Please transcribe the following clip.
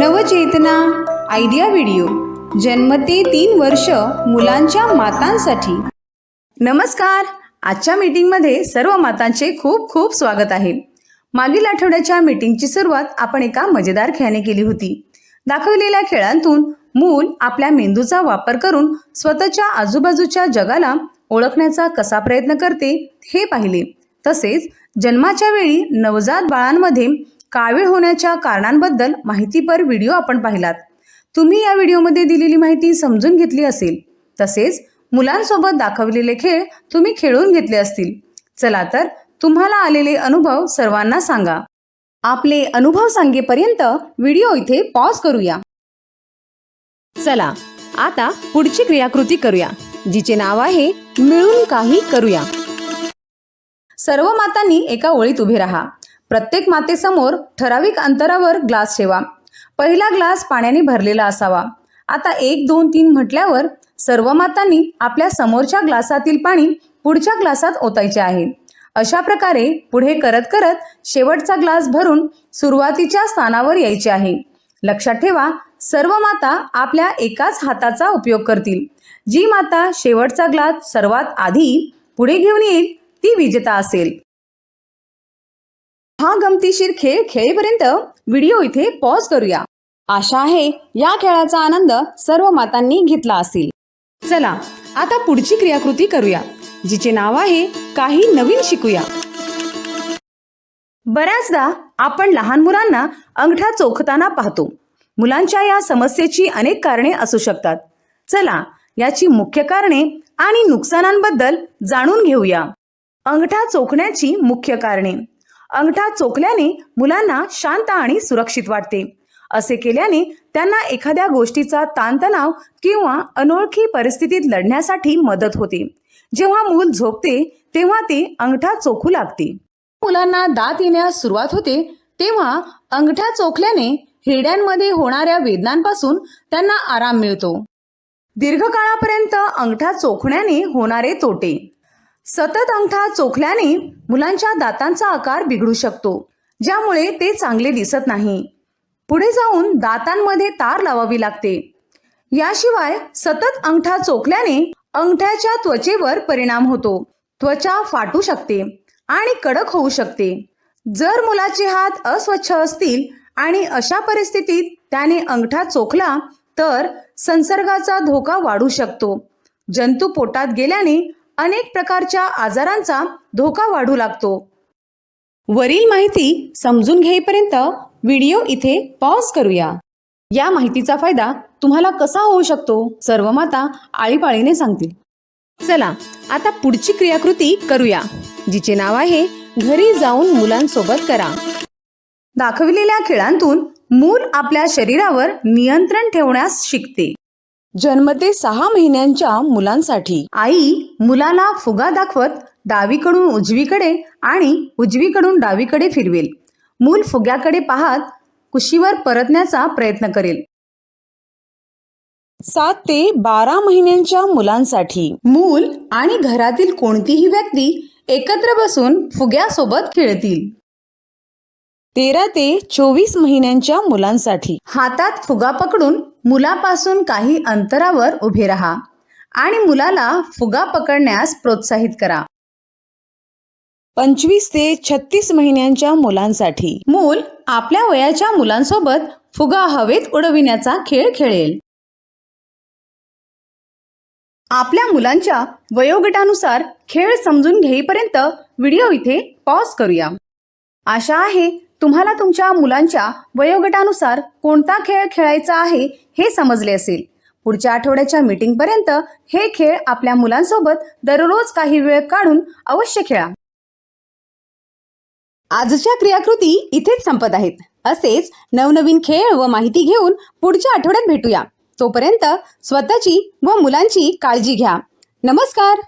नवचेतना idea video. जन्म ते तीन वर्ष मुलांच्या मातांसाठी. नमस्कार. आजच्या मीटिंगमध्ये सर्व मातांचे खूप खूप स्वागत आहे. मागील आठवड्याच्या मीटिंगची सुरुवात आपण एका मजेदार खेळाने केली होती. दाखवलेल्या खेळांतून मूल आपल्या मेंदूचा वापर करून स्वतःच्या आजूबाजूच्या जगाला ओळखण्याचा कसा प्रयत्न करते हे पाहिले. तसेच जन्माच्या वेळी नवजात बाळांमध्ये कावीळ होण्याच्या कारणांबद्दल माहितीपर व्हिडिओ आपण पाहिलात. तुम्ही या व्हिडिओमध्ये दिलेली माहिती समजून घेतली असेल. तसेच मुलांसोबत दाखवलेले खेळ तुम्ही खेळून घेतले असतील. चला तर तुम्हाला आलेले अनुभव सर्वांना सांगा. आपले अनुभव सांगेपर्यंत व्हिडिओ इथे पॉज करूया. चला आता पुढची क्रियाकृती करूया जिचे नाव आहे मिळून काही करूया. सर्व मातांनी एका ओळीत उभे राहा. प्रत्येक मातेसमोर ठराविक अंतरावर ग्लास ठेवा. पहिला ग्लास पाण्याने भरलेला असावा. आता एक दोन तीन म्हटल्यावर सर्व मातांनी आपल्या समोरच्या ग्लासातील पाणी पुढच्या ग्लासात ओतायचे आहे. अशा प्रकारे पुढे करत करत शेवटचा ग्लास भरून सुरुवातीच्या स्थानावर यायचे आहे. लक्षात ठेवा सर्व माता आपल्या एकाच हाताचा उपयोग करतील. जी माता शेवटचा ग्लास सर्वात आधी पुढे घेऊन येईल ती विजेता असेल. हा गमतीशीर खेळ खेळेपर्यंत व्हिडिओ इथे पॉज करूया. आशा आहे या खेळाचा आनंद सर्व मातांनी घेतला असेल. चला आता पुढची क्रियाकृती करूया जिचे नाव आहे काही नवीन शिकूया. बऱ्याचदा आपण लहान मुलांना अंगठा चोखताना पाहतो. मुलांच्या या समस्येची अनेक कारणे असू शकतात. चला याची मुख्य कारणे आणि नुकसानांबद्दल जाणून घेऊया. अंगठा चोखण्याची मुख्य कारणे. अंगठा चोखल्याने मुलांना शांत आणि सुरक्षित वाटते. असे केल्याने त्यांना एखाद्या गोष्टीचा ताणतणाव किंवा अनोळखी परिस्थितीत लढण्यासाठी मदत होते. जेव्हा मूल झोपते तेव्हा ते अंगठा चोखू लागते. मुलांना दात येण्यास सुरुवात होते तेव्हा अंगठा चोखल्याने हिरड्यांमध्ये होणाऱ्या वेदनांपासून त्यांना आराम मिळतो. दीर्घकाळापर्यंत अंगठा चोखण्याने होणारे तोटे. सतत अंगठा चोखल्याने मुलांच्या दातांचा आकार बिघडू शकतो ज्यामुळे ते चांगले दिसत नाही. पुढे जाऊन दातांमध्ये तार लावावी लागते. याशिवाय सतत अंगठा चोखल्याने अंगठ्याच्या त्वचेवर परिणाम होतो. त्वचा फाटू शकते आणि कडक होऊ शकते. जर मुलाचे हात अस्वच्छ असतील आणि अशा परिस्थितीत त्याने अंगठा चोखला तर संसर्गाचा धोका वाढू शकतो. जंतू पोटात गेल्याने अनेक प्रकारच्या आजारांचा धोका वाढू लागतो. वरील माहिती समजून घेईपर्यंत व्हिडिओ इथे पॉज करूया. या माहितीचा फायदा तुम्हाला कसा होऊ शकतो? सर्व माता आळीपाळीने सांगतील. चला आता पुढची क्रियाकृती करूया जिचे नाव आहे घरी जाऊन मुलांसोबत करा. दाखविलेल्या खेळांतून मूल आपल्या शरीरावर नियंत्रण ठेवण्यास शिकते. जन्मते सहा महिन्यांच्या मुलांसाठी. आई मुलाला फुगा दाखवत डावीकडून उजवीकडे आणि उजवीकडून डावीकडे फिरवेल. मूल फुग्याकडे पाहत कुशीवर परतण्याचा प्रयत्न करेल. सात ते बारा महिन्यांच्या मुलांसाठी. मूल आणि घरातील कोणतीही व्यक्ती एकत्र बसून फुग्यासोबत खेळतील. तेरा ते चोवीस महिन्यांच्या मुलांसाठी. हातात फुगा पकडून मुलापासून काही अंतरावर उभे राहा आणि मुलाला फुगा पकडण्यास प्रोत्साहित करा. पंचवीस ते छत्तीस महिन्यांच्या मुलांसाठी. मूल आपल्या वयाच्या मुलांसोबत फुगा हवेत उडविण्याचा खेळ खेळेल. आपल्या मुलांच्या वयोगटानुसार खेळ समजून घेईपर्यंत व्हिडिओ इथे पॉज करूया. आशा आहे तुम्हाला तुमच्या मुलांच्या वयोगटानुसार कोणता खेळ खेळायचा आहे हे समजले असेल. पुढच्या आठवड्याच्या मीटिंगपर्यंत हे खेळ आपल्या मुलांसोबत दररोज काही वेळ काढून अवश्य खेळा. आजच्या क्रियाकृती इथेच संपत आहेत. असेच नवनवीन खेळ व माहिती घेऊन पुढच्या आठवड्यात भेटूया. तोपर्यंत स्वतःची व मुलांची काळजी घ्या. नमस्कार!